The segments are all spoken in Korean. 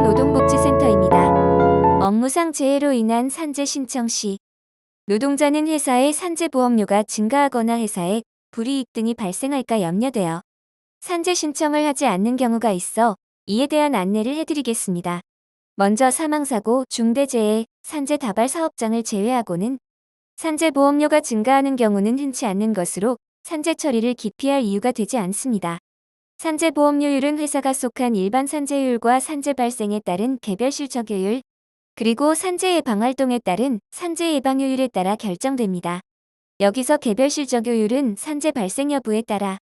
노동복지센터입니다. 업무상 재해로 인한 산재 신청 시 노동자는 회사의 산재 보험료가 증가하거나 회사에 불이익 등이 발생할까 염려되어 산재 신청을 하지 않는 경우가 있어 이에 대한 안내를 해드리겠습니다. 먼저 사망사고, 중대재해, 산재 다발 사업장을 제외하고는 산재 보험료가 증가하는 경우는 흔치 않는 것으로 산재 처리를 기피할 이유가 되지 않습니다. 산재 보험료율은 회사가 속한 일반 산재율과 산재 발생에 따른 개별 실적효율, 그리고 산재 예방 활동에 따른 산재 예방효율에 따라 결정됩니다. 여기서 개별 실적효율은 산재 발생 여부에 따라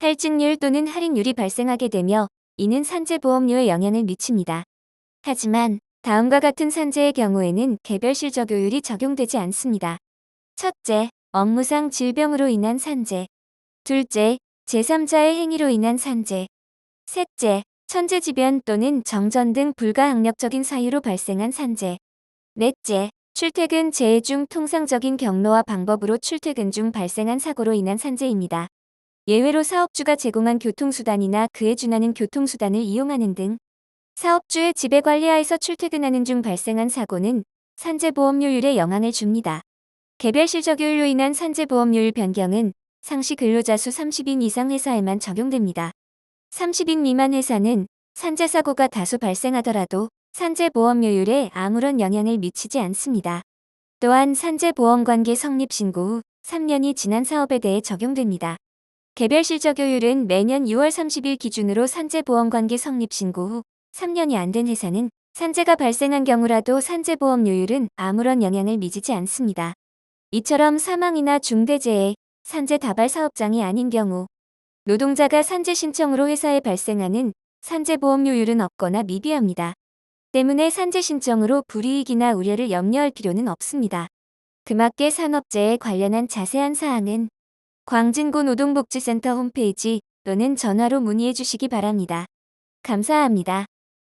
할증률 또는 할인율이 발생하게 되며 이는 산재 보험료에 영향을 미칩니다. 하지만 다음과 같은 산재의 경우에는 개별 실적효율이 적용되지 않습니다. 첫째, 업무상 질병으로 인한 산재. 둘째, 제3자의 행위로 인한 산재. 셋째, 천재지변 또는 정전 등 불가항력적인 사유로 발생한 산재. 넷째, 출퇴근 재해 중 통상적인 경로와 방법으로 출퇴근 중 발생한 사고로 인한 산재입니다. 예외로 사업주가 제공한 교통수단이나 그에 준하는 교통수단을 이용하는 등 사업주의 지배 관리하에서 출퇴근하는 중 발생한 사고는 산재보험료율에 영향을 줍니다. 개별 실적효율로 인한 산재보험료율 변경은 상시 근로자 수 30인 이상 회사에만 적용됩니다. 30인 미만 회사는 산재 사고가 다소 발생하더라도 산재 보험료율에 아무런 영향을 미치지 않습니다. 또한 산재 보험 관계 성립 신고 후 3년이 지난 사업에 대해 적용됩니다. 개별 실적효율은 매년 6월 30일 기준으로 산재 보험 관계 성립 신고 후 3년이 안 된 회사는 산재가 발생한 경우라도 산재보험료율은 아무런 영향을 미치지 않습니다. 이처럼 사망이나 중대재해, 산재 다발 사업장이 아닌 경우 노동자가 산재 신청으로 회사에 발생하는 산재 보험료율은 없거나 미비합니다. 때문에 산재 신청으로 불이익이나 우려를 염려할 필요는 없습니다. 그맞게 산업재해 관련한 자세한 사항은 광진구 노동복지센터 홈페이지 또는 전화로 문의해 주시기 바랍니다. 감사합니다.